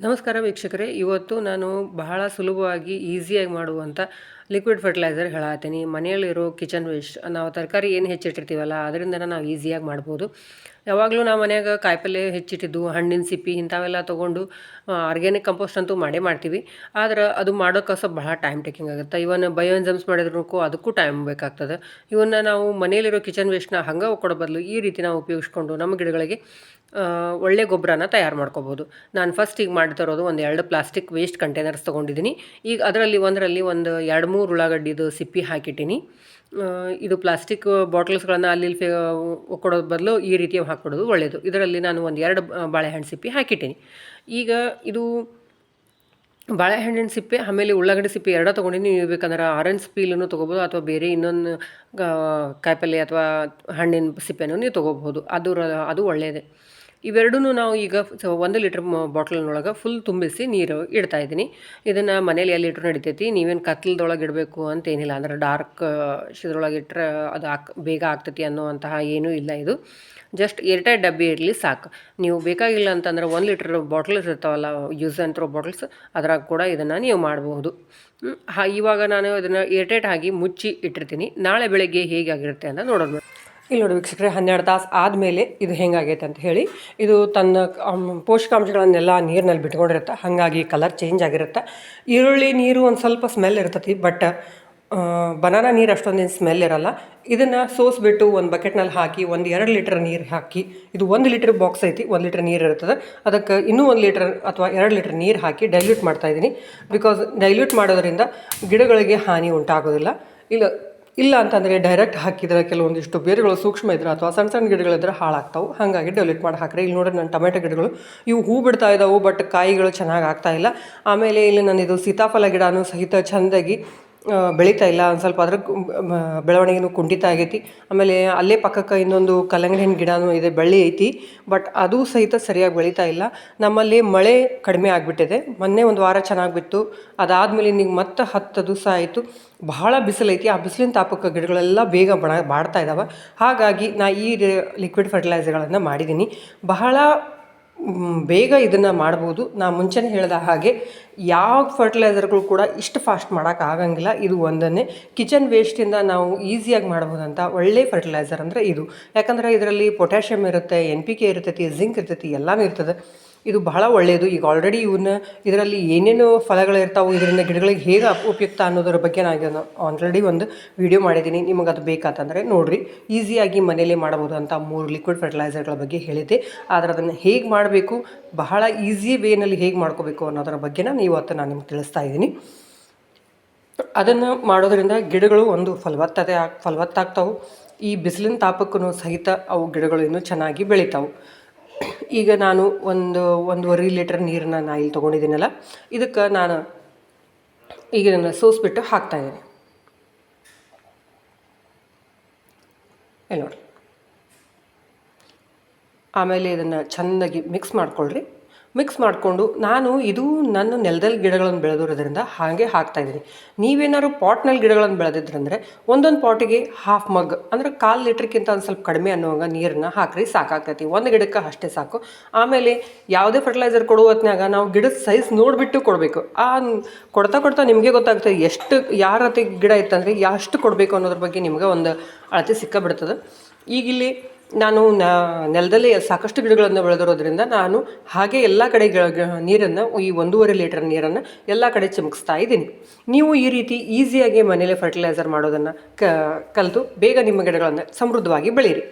ನಮಸ್ಕಾರ ವೀಕ್ಷಕರೇ. ಇವತ್ತು ನಾನು ಬಹಳ ಸುಲಭವಾಗಿ ಈಸಿಯಾಗಿ ಮಾಡುವಂಥ ಲಿಕ್ವಿಡ್ ಫರ್ಟಿಲೈಸರ್ ಹೇಳತ್ತೀನಿ ಮನೆಯಲ್ಲಿರೋ ಕಿಚನ್ ವೇಸ್ಟ್ ನಾವು ತರಕಾರಿ ಏನು ಹೆಚ್ಚಿಟ್ಟಿರ್ತೀವಲ್ಲ ಅದರಿಂದ ನಾವು ಈಸಿಯಾಗಿ ಮಾಡ್ಬೋದು. ಯಾವಾಗಲೂ ನಾವು ಮನ್ಯಾಗ ಕಾಯಿಪಲ್ಲೆ ಹೆಚ್ಚಿಟ್ಟಿದ್ದು, ಹಣ್ಣಿನ ಸಿಪ್ಪಿ ಇಂಥವೆಲ್ಲ ತೊಗೊಂಡು ಆರ್ಗ್ಯಾನಿಕ್ ಕಂಪೋಸ್ಟ್ ಅಂತೂ ಮಾಡೇ ಮಾಡ್ತೀವಿ. ಆದ್ರೆ ಅದು ಮಾಡೋಕೆ ಸ್ವಲ್ಪ ಬಹಳ ಟೈಮ್ ಟೇಕಿಂಗ್ ಆಗುತ್ತೆ. ಇವನ್ ಬಯೋಎನ್ಸಮ್ಸ್ ಮಾಡಿದ್ರೂ ಅದಕ್ಕೂ ಟೈಮ್ ಬೇಕಾಗ್ತದೆ. ಇವನ್ನ ನಾವು ಮನೆಯಲ್ಲಿರೋ ಕಿಚನ್ ವೇಸ್ಟ್ನ ಹಂಗೆ ಕೊಡೋ ಬದಲು ಈ ರೀತಿ ನಾವು ಉಪಯೋಗಿಸ್ಕೊಂಡು ನಮ್ಮ ಗಿಡಗಳಿಗೆ ಒಳ್ಳೆ ಗೊಬ್ಬರನ ತಯಾರು ಮಾಡ್ಕೋಬೋದು. ನಾನು ಫಸ್ಟ್ ಈಗ ಮಾಡ್ತಿರೋದು ಒಂದು ಎರಡು ಪ್ಲಾಸ್ಟಿಕ್ ವೇಸ್ಟ್ ಕಂಟೈನರ್ಸ್ ತೊಗೊಂಡಿದ್ದೀನಿ. ಈಗ ಅದರಲ್ಲಿ ಒಂದರಲ್ಲಿ ಒಂದು ಎರಡು ಉಳ್ಳಾಗಡ್ಡಿದು ಸಿಪ್ಪಿ ಹಾಕಿಟ್ಟಿನಿ. ಇದು ಪ್ಲಾಸ್ಟಿಕ್ ಬಾಟಲ್ಸ್ಗಳನ್ನು ಅಲ್ಲಿ ಫೇ, ಕೊಡೋದು ಬದಲು ಈ ರೀತಿಯ ಹಾಕ್ಕೊಡೋದು ಒಳ್ಳೆಯದು ಇದರಲ್ಲಿ ನಾನು ಒಂದು ಎರಡು ಬಾಳೆಹಣ್ಣು ಸಿಪ್ಪಿ ಹಾಕಿಟ್ಟಿನಿ. ಈಗ ಇದು ಬಾಳೆಹಣ್ಣಿನ ಸಿಪ್ಪೆ, ಆಮೇಲೆ ಉಳ್ಳಾಗಡ್ಡಿ ಸಿಪ್ಪೆ ಎರಡೂ ತೊಗೊಂಡಿನಿ. ನೀವು ಬೇಕಂದ್ರೆ ಆರೆಂಜ್ ಪೀಲನ್ನು ತೊಗೋಬೋದು ಅಥವಾ ಬೇರೆ ಇನ್ನೊಂದು ಕಾಯಿಪಲ್ಲೆ ಅಥವಾ ಹಣ್ಣಿನ ಸಿಪ್ಪೆನೂ ನೀವು ತೊಗೋಬೋದು ಅದು ಅದು ಒಳ್ಳೆಯದೇ ಇವೆರಡೂ ನಾವು ಈಗ ಒಂದು ಲೀಟ್ರ್ ಬಾಟ್ಲಿನೊಳಗೆ ಫುಲ್ ತುಂಬಿಸಿ ನೀರು ಇಡ್ತಾ ಇದ್ದೀನಿ. ಇದನ್ನು ಮನೇಲಿ ಎಲ್ಲಿ ಇಟ್ಟರು ನಡಿತೈತಿ, ನೀವೇನು ಕತ್ಲದೊಳಗೆ ಇಡಬೇಕು ಅಂತ ಏನಿಲ್ಲ, ಅಂದ್ರೆ ಡಾರ್ಕ್ ಇದ್ರೊಳಗೆ ಇಟ್ಟರೆ ಅದು ಹಾಕ್, ಬೇಗ ಆಗ್ತೈತಿ ಅನ್ನುವಂತಹ ಏನೂ ಇಲ್ಲ ಇದು. ಜಸ್ಟ್ ಏರ್ಟೈಟ್ ಡಬ್ಬಿ ಇರಲಿ ಸಾಕು. ನೀವು ಬೇಕಾಗಿಲ್ಲ ಅಂತಂದ್ರೆ ಒಂದು ಲೀಟ್ರ್ ಬಾಟ್ಲ್ಸ್ ಇರ್ತಾವಲ್ಲ ಯೂಸ್ ಅಂತಿರೋ ಬಾಟ್ಲ್ಸ್, ಅದ್ರಾಗ ಕೂಡ ಇದನ್ನು ನೀವು ಮಾಡಬಹುದು. ಇವಾಗ ನಾನು ಇದನ್ನು ಏರ್ಟೈಟ್ ಆಗಿ ಮುಚ್ಚಿ ಇಟ್ಟಿರ್ತೀನಿ. ನಾಳೆ ಬೆಳಗ್ಗೆ ಹೇಗಾಗಿರುತ್ತೆ ಅಂತ ನೋಡೋಣ. ಇಲ್ಲಿ ನೋಡಿ ವೀಕ್ಷಕರೇ, ಹನ್ನೆರಡು ತಾಸು ಆದಮೇಲೆ ಇದು ಹೆಂಗಾಗೈತೆ ಅಂತ ಹೇಳಿ, ಇದು ತನ್ನ ಪೋಷಕಾಂಶಗಳನ್ನೆಲ್ಲ ನೀರಿನಲ್ಲಿ ಬಿಟ್ಕೊಂಡಿರುತ್ತೆ. ಹಾಗಾಗಿ ಕಲರ್ ಚೇಂಜ್ ಆಗಿರುತ್ತೆ. ಈರುಳ್ಳಿ ನೀರು ಒಂದು ಸ್ವಲ್ಪ ಸ್ಮೆಲ್ ಇರ್ತತಿ ಬಟ್ ಬನಾನಾ ನೀರು ಅಷ್ಟೊಂದೇನು ಸ್ಮೆಲ್ ಇರಲ್ಲ. ಇದನ್ನು ಸೋಸ್ಬಿಟ್ಟು ಒಂದು ಬಕೆಟ್ನಲ್ಲಿ ಹಾಕಿ, ಒಂದು ಎರಡು ಲೀಟ್ರ್ ನೀರು ಹಾಕಿ, ಇದು ಒಂದು ಲೀಟ್ರ್ ಬಾಕ್ಸ್ ಐತಿ, ಒಂದು ಲೀಟ್ರ್ ನೀರು ಇರ್ತದೆ. ಅದಕ್ಕೆ ಇನ್ನೂ ಒಂದು ಲೀಟ್ರ್ ಅಥವಾ ಎರಡು ಲೀಟ್ರ್ ನೀರು ಹಾಕಿ ಡೈಲ್ಯೂಟ್ ಮಾಡ್ತಾ ಇದ್ದೀನಿ ಬಿಕಾಸ್ ಡೈಲ್ಯೂಟ್ ಮಾಡೋದರಿಂದ ಗಿಡಗಳಿಗೆ ಹಾನಿ ಉಂಟಾಗೋದಿಲ್ಲ. ಇಲ್ಲ ಇಲ್ಲ ಅಂತಂದರೆ ಡೈರೆಕ್ಟ್ ಹಾಕಿದ್ರೆ ಕೆಲವೊಂದಿಷ್ಟು ಬೇರುಗಳು ಸೂಕ್ಷ್ಮ ಇದ್ರೆ ಅಥವಾ ಸಣ್ಣ ಸಣ್ಣ ಗಿಡಗಳಿದ್ರೆ ಹಾಳಾಗ್ತಾವೆ. ಹಾಗಾಗಿ ಡೆವಲಪ್ ಮಾಡಿ ಹಾಕ್ರಿ. ಇಲ್ಲಿ ನೋಡ್ರಿ ನನ್ನ ಟೊಮೆಟೊ ಗಿಡಗಳು. ಇವು ಹೂ ಬಿಡ್ತಾ ಇದ್ದಾವೆ ಬಟ್ ಕಾಯಿಗಳು ಚೆನ್ನಾಗಿ ಆಗ್ತಾ ಇಲ್ಲ. ಆಮೇಲೆ ಇಲ್ಲಿ ನಾನು ಇದು ಸೀತಾಫಲ ಗಿಡನೂ ಸಹಿತ ಚೆಂದಾಗಿ ಬೆಳೀತಾ ಇಲ್ಲ. ಒಂದು ಸ್ವಲ್ಪ ಅದ್ರ ಬೆಳವಣಿಗೆನೂ ಕುಂಠಿತ ಆಗೈತಿ. ಆಮೇಲೆ ಅಲ್ಲೇ ಪಕ್ಕಕ್ಕೆ ಇನ್ನೊಂದು ಕಲ್ಲಂಗಡಿ ಹಣ್ಣು ಗಿಡನೂ ಇದೆ, ಬಳ್ಳಿ ಐತಿ. ಬಟ್ ಅದು ಸಹಿತ ಸರಿಯಾಗಿ ಬೆಳೀತಾ ಇಲ್ಲ. ನಮ್ಮಲ್ಲಿ ಮಳೆ ಕಡಿಮೆ ಆಗಿಬಿಟ್ಟಿದೆ. ಮೊನ್ನೆ ಒಂದು ವಾರ ಚೆನ್ನಾಗಿ ಬಿತ್ತು. ಅದಾದಮೇಲೆ ನಿಂಗೆ ಮತ್ತೆ ಹತ್ತು ದಿವಸ ಆಯಿತು. ಬಹಳ ಬಿಸಿಲೈತಿ ಆ ಬಿಸಿಲಿನ ತಾಪಕ್ಕೆ ಗಿಡಗಳೆಲ್ಲ ಬೇಗ ಬಣ ಬಾಡ್ತಾ ಇದ್ದಾವೆ ಹಾಗಾಗಿ ನಾ ಈ ಲಿಕ್ವಿಡ್ ಫರ್ಟಿಲೈಸರ್ಗಳನ್ನು ಮಾಡಿದ್ದೀನಿ ಬಹಳ ಬೇಗ ಇದನ್ನು ಮಾಡ್ಬೋದು. ನಾ ಮುಂಚೆನೇ ಹೇಳಿದ ಹಾಗೆ ಯಾವ ಫರ್ಟಿಲೈಸರ್ಗಳು ಕೂಡ ಇಷ್ಟು ಫಾಸ್ಟ್ ಮಾಡೋಕೆ ಆಗಂಗಿಲ್ಲ. ಇದು ಒಂದನ್ನೇ. ಕಿಚನ್ ವೇಸ್ಟಿಂದ ನಾವು ಈಸಿಯಾಗಿ ಮಾಡ್ಬೋದಂತ ಒಳ್ಳೆ ಫರ್ಟಿಲೈಸರ್ ಅಂದರೆ ಇದು. ಯಾಕಂದರೆ ಇದರಲ್ಲಿ ಪೊಟ್ಯಾಷಿಯಮ್ ಇರುತ್ತೆ ಎನ್ ಪಿ ಕೆ ಇರ್ತೈತಿ ಜಿಂಕ್ ಇರ್ತೈತಿ, ಎಲ್ಲನೂ ಇರ್ತದೆ. ಇದು ಬಹಳ ಒಳ್ಳೆಯದು ಈಗ ಆಲ್ರೆಡಿ ಇವನ್ನ ಇದರಲ್ಲಿ ಏನೇನು ಫಲಗಳಿರ್ತಾವೆ ಇದರಿಂದ ಗಿಡಗಳಿಗೆ ಹೇಗೆ ಉಪಯುಕ್ತ ಅನ್ನೋದ್ರ ಬಗ್ಗೆ ನಾನು ಆಲ್ರೆಡಿ ಒಂದು ವಿಡಿಯೋ ಮಾಡಿದ್ದೀನಿ. ನಿಮಗೆ ಅದು ಬೇಕಾತಂದರೆ ನೋಡಿರಿ. ಈಸಿಯಾಗಿ ಮನೆಯಲ್ಲಿ ಮಾಡಬಹುದು ಅಂತ ಮೂರು ಲಿಕ್ವಿಡ್ ಫರ್ಟಿಲೈಸರ್ಗಳ ಬಗ್ಗೆ ಹೇಳಿದ್ದೆ. ಆದರೆ ಅದನ್ನು ಹೇಗೆ ಮಾಡಬೇಕು, ಬಹಳ ಈಸಿ ವೇನಲ್ಲಿ ಹೇಗೆ ಮಾಡ್ಕೋಬೇಕು ಅನ್ನೋದರ ಬಗ್ಗೆ ನಾನು ಇವತ್ತು ನಾನು ನಿಮ್ಗೆ ತಿಳಿಸ್ತಾ ಇದ್ದೀನಿ. ಅದನ್ನು ಮಾಡೋದರಿಂದ ಗಿಡಗಳು ಒಂದು ಫಲವತ್ತತೆ ಫಲವತ್ತಾಗ್ತಾವೆ. ಈ ಬಿಸಿಲಿನ ತಾಪಕ್ಕೂ ಸಹಿತ ಅವು ಗಿಡಗಳು ಇನ್ನೂ ಚೆನ್ನಾಗಿ ಬೆಳಿತಾವೆ. ಈಗ ನಾನು ಒಂದು ಒಂದೂವರೆ ಲೀಟ್ರ್ ನೀರನ್ನ ನಾ ಇಲ್ಲಿ ತೊಗೊಂಡಿದ್ದೀನಲ್ಲ, ಇದಕ್ಕೆ ನಾನು ಈಗ ಇದನ್ನು ಸೋಸ್ಬಿಟ್ಟು ಹಾಕ್ತಾಯಿದ್ದೀನಿ ಇಲ್ಲಿ ಆಮೇಲೆ ಇದನ್ನು ಚೆನ್ನಾಗಿ ಮಿಕ್ಸ್ ಮಾಡ್ಕೊಳ್ರಿ. ಮಿಕ್ಸ್ ಮಾಡಿಕೊಂಡು ನಾನು ಇದು ನನ್ನ ನೆಲದಲ್ಲಿ ಗಿಡಗಳನ್ನು ಬೆಳೆದಿರೋದ್ರಿಂದ ಹಾಗೆ ಹಾಕ್ತಾ ಇದ್ದೀನಿ. ನೀವೇನಾದ್ರು ಪಾಟ್ನಲ್ಲಿ ಗಿಡಗಳನ್ನು ಬೆಳೆದಿದ್ರಂದರೆ ಒಂದೊಂದು ಪಾಟಿಗೆ ಹಾಫ್ ಮಗ್ ಅಂದರೆ ಕಾಲು ಲೀಟ್ರ್ಗಿಂತ ಒಂದು ಸ್ವಲ್ಪ ಕಡಿಮೆ ಅನ್ನೋವಾಗ ನೀರನ್ನ ಹಾಕ್ರಿ, ಸಾಕಾಗ್ತೈತಿ. ಒಂದು ಗಿಡಕ್ಕೆ ಅಷ್ಟೇ ಸಾಕು. ಆಮೇಲೆ ಯಾವುದೇ ಫರ್ಟಿಲೈಸರ್ ಕೊಡುವ ಹೊತ್ನ್ಯಾಗ ನಾವು ಗಿಡದ ಸೈಜ್ ನೋಡಿಬಿಟ್ಟು ಕೊಡಬೇಕು. ಆ ಕೊಡ್ತಾ ಕೊಡ್ತಾ ನಿಮಗೆ ಗೊತ್ತಾಗ್ತದೆ ಎಷ್ಟು, ಯಾರ ಗಿಡ ಇತ್ತಂದರೆ ಎಷ್ಟು ಕೊಡಬೇಕು ಅನ್ನೋದ್ರ ಬಗ್ಗೆ ನಿಮ್ಗೆ ಒಂದು ಅಳತೆ ಸಿಕ್ಕಬಿಡ್ತದೆ. ಈಗ ಇಲ್ಲಿ ನಾನು ನೆಲದಲ್ಲಿ ಸಾಕಷ್ಟು ಗಿಡಗಳನ್ನು ಬೆಳೆದಿರೋದ್ರಿಂದ ನಾನು ಹಾಗೆ ಎಲ್ಲ ಕಡೆ ನೀರನ್ನು, ಈ ಒಂದೂವರೆ ಲೀಟರ್ ನೀರನ್ನು ಎಲ್ಲ ಕಡೆ ಚಿಮುಕಿಸ್ತಾ ಇದ್ದೀನಿ. ನೀವು ಈ ರೀತಿ ಈಸಿಯಾಗಿ ಮನೇಲಿ ಫರ್ಟಿಲೈಸರ್ ಮಾಡೋದನ್ನು ಕಲಿತು ಬೇಗ ನಿಮ್ಮ ಗಿಡಗಳನ್ನು ಸಮೃದ್ಧವಾಗಿ ಬೆಳೀರಿ.